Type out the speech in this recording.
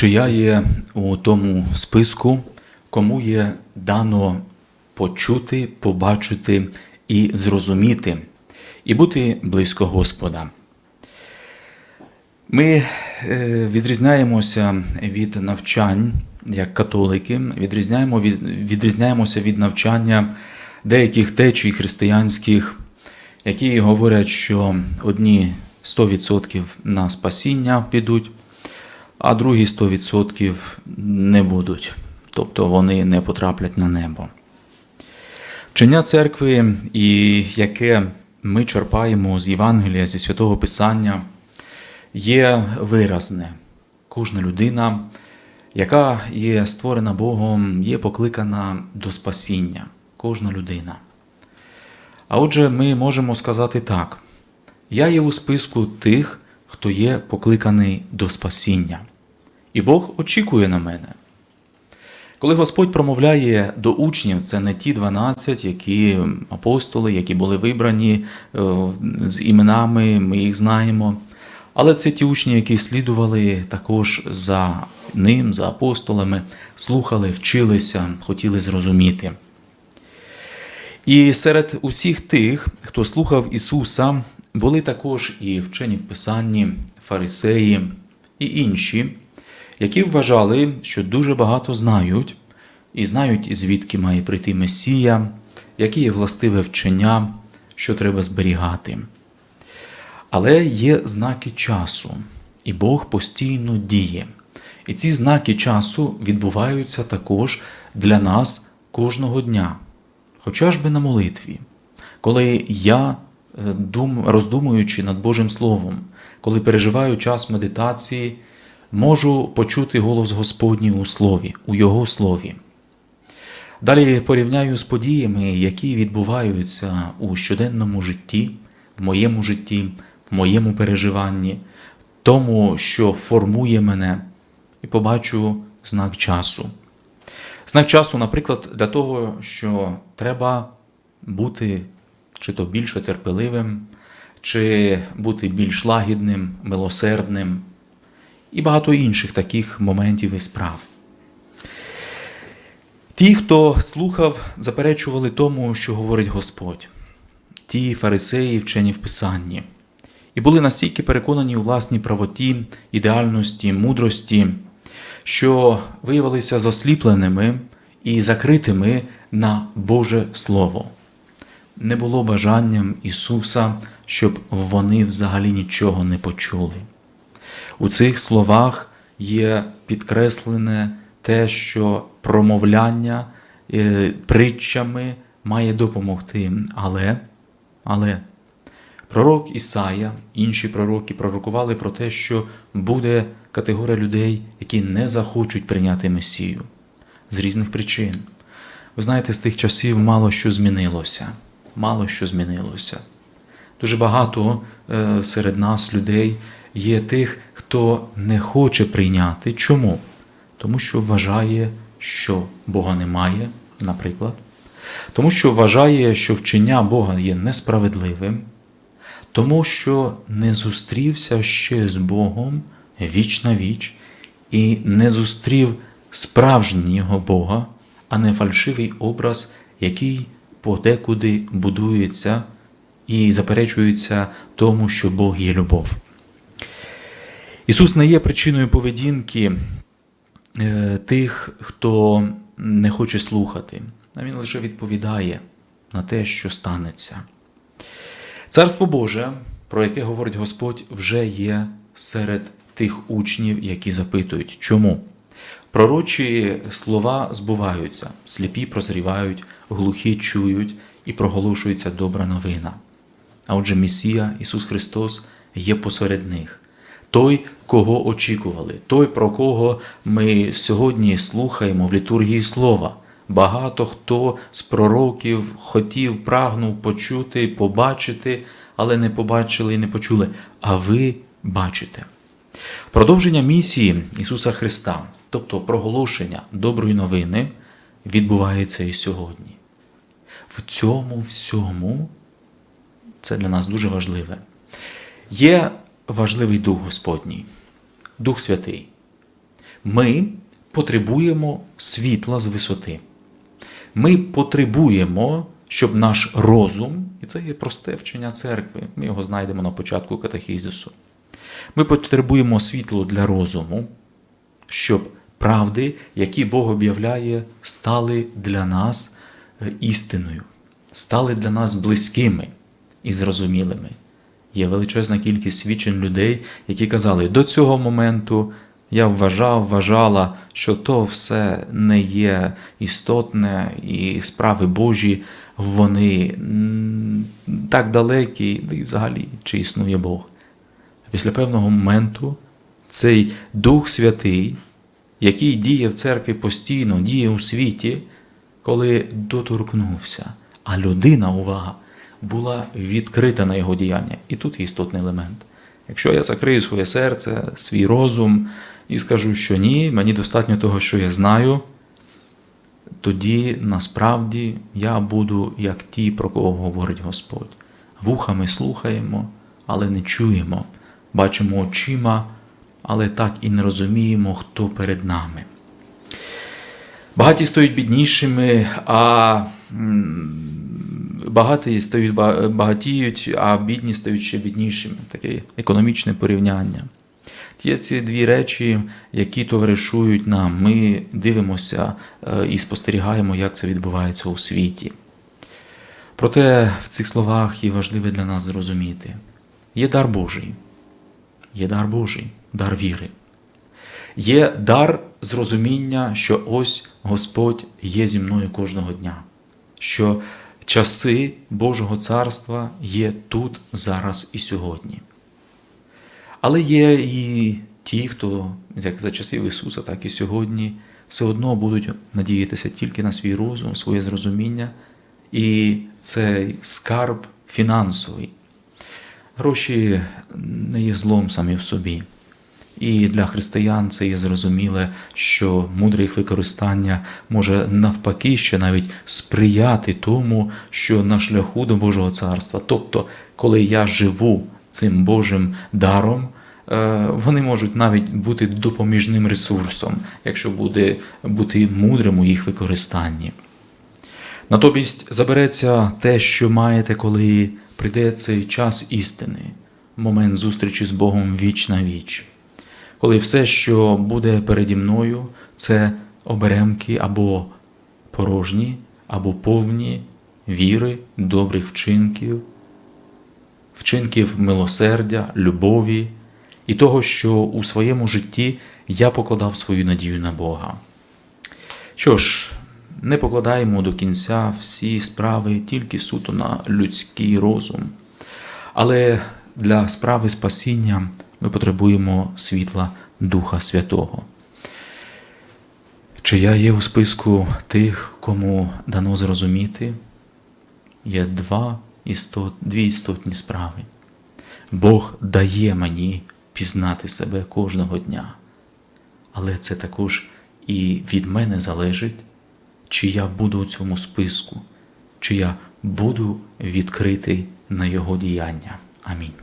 Чи я є у тому списку, кому є дано почути, побачити і зрозуміти, і бути близько Господа? Ми е, відрізняємося від навчань як католики, відрізняємо від, відрізняємося від навчання деяких течій християнських, які говорять, що одні 100% на спасіння підуть, а другі 100% не будуть, тобто вони не потраплять на небо. Вчення церкви, і яке ми черпаємо з Євангелія, зі святого Писання, є виразне. Кожна людина, яка є створена Богом, є покликана до спасіння. Кожна людина. А отже, ми можемо сказати так: я є у списку тих, хто є покликаний до спасіння. І Бог очікує на мене. Коли Господь промовляє до учнів, це не ті 12, які апостоли, які були вибрані е, з іменами, ми їх знаємо. Але це ті учні, які слідували також за ним, за апостолами, слухали, вчилися, хотіли зрозуміти. І серед усіх тих, хто слухав Ісуса, були також і вчені в Писанні, фарисеї і інші, які вважали, що дуже багато знають, і знають, звідки має прийти Месія, які є властиве вчення, що треба зберігати. Але є знаки часу, і Бог постійно діє. І ці знаки часу відбуваються також для нас кожного дня, хоча ж би на молитві, коли я, роздумуючи над Божим Словом, коли переживаю час медитації, можу почути голос Господній у Слові, у Його Слові. Далі порівняю з подіями, які відбуваються у щоденному житті, в моєму житті, в моєму переживанні, тому, що формує мене, і побачу знак часу. Знак часу, наприклад, для того, що треба бути чи то більше терпеливим, чи бути більш лагідним, милосердним і багато інших таких моментів і справ. Ті, хто слухав, заперечували тому, що говорить Господь, ті фарисеї, вчені в Писанні, і були настільки переконані у власній правоті, ідеальності, мудрості, що виявилися засліпленими і закритими на Боже Слово. Не було бажанням Ісуса, щоб вони взагалі нічого не почули. У цих словах є підкреслене те, що промовляння е, притчами має допомогти. Але, але пророк Ісая, інші пророки пророкували про те, що буде категорія людей, які не захочуть прийняти Месію з різних причин. Ви знаєте, з тих часів мало що змінилося. Мало що змінилося. Дуже багато е, серед нас людей є тих, хто не хоче прийняти. Чому? Тому що вважає, що Бога немає, наприклад, тому що вважає, що вчення Бога є несправедливим, тому що не зустрівся ще з Богом віч на віч і не зустрів справжнього Бога, а не фальшивий образ, який подекуди будується і заперечується тому, що Бог є любов. Ісус не є причиною поведінки е, тих, хто не хоче слухати, а Він лише відповідає на те, що станеться. Царство Боже, про яке говорить Господь, вже є серед тих учнів, які запитують, чому? Пророчі слова збуваються, сліпі прозрівають, глухі чують і проголошується добра новина. А отже, Месія Ісус Христос є посеред них, той, кого очікували, той, про кого ми сьогодні слухаємо в літургії Слова. Багато хто з пророків хотів, прагнув почути, побачити, але не побачили і не почули. А ви бачите. Продовження місії Ісуса Христа, тобто проголошення доброї новини, відбувається і сьогодні. В цьому всьому це для нас дуже важливе. Є важливий Дух Господній, Дух Святий. Ми потребуємо світла з висоти. Ми потребуємо, щоб наш розум, і це є просте вчення церкви, ми його знайдемо на початку катехізису. Ми потребуємо світло для розуму, щоб правди, які Бог об'являє, стали для нас е, істиною, стали для нас близькими і зрозумілими. Є величезна кількість свідчень людей, які казали, до цього моменту я вважав, вважала, що то все не є істотне, і справи Божі, вони так далекі, і взагалі, чи існує Бог. Після певного моменту цей Дух Святий, який діє в церкві постійно, діє у світі, коли доторкнувся, а людина, увага, була відкрита на його діяння. І тут є істотний елемент. Якщо я закрию своє серце, свій розум і скажу, що ні, мені достатньо того, що я знаю, тоді насправді я буду як ті, про кого говорить Господь. Вухами слухаємо, але не чуємо, бачимо очима, але так і не розуміємо, хто перед нами. Багаті стають біднішими, а багаті стають багатіють, а бідні стають ще біднішими. Таке економічне порівняння. Є ці дві речі, які товаришують нам. Ми дивимося е, і спостерігаємо, як це відбувається у світі. Проте в цих словах є важливе для нас зрозуміти: є дар Божий, є дар Божий, дар віри. Є дар зрозуміння, що ось Господь є зі мною кожного дня, що часи Божого царства є тут, зараз і сьогодні. Але є і ті, хто, як за часів Ісуса, так і сьогодні, все одно будуть надіятися тільки на свій розум, своє зрозуміння, і цей скарб фінансовий. Гроші не є злом самі в собі. І для християн це є зрозуміле, що мудре їх використання може навпаки ще навіть сприяти тому, що на шляху до Божого царства, тобто, коли я живу цим Божим даром, е, вони можуть навіть бути допоміжним ресурсом, якщо буде бути мудрим у їх використанні. Натомість забереться те, що маєте, коли прийде цей час істини, момент зустрічі з Богом віч на віч, коли все, що буде переді мною, це оберемки або порожні, або повні віри, добрих вчинків, вчинків милосердя, любові і того, що у своєму житті я покладав свою надію на Бога. Що ж, не покладаємо до кінця всі справи тільки суто на людський розум, але для справи спасіння ми потребуємо світла Духа Святого. Чи я є у списку тих, кому дано зрозуміти? Є два істот, дві істотні справи. Бог дає мені пізнати себе кожного дня, але це також і від мене залежить, чи я буду у цьому списку, чи я буду відкритий на Його діяння. Амінь.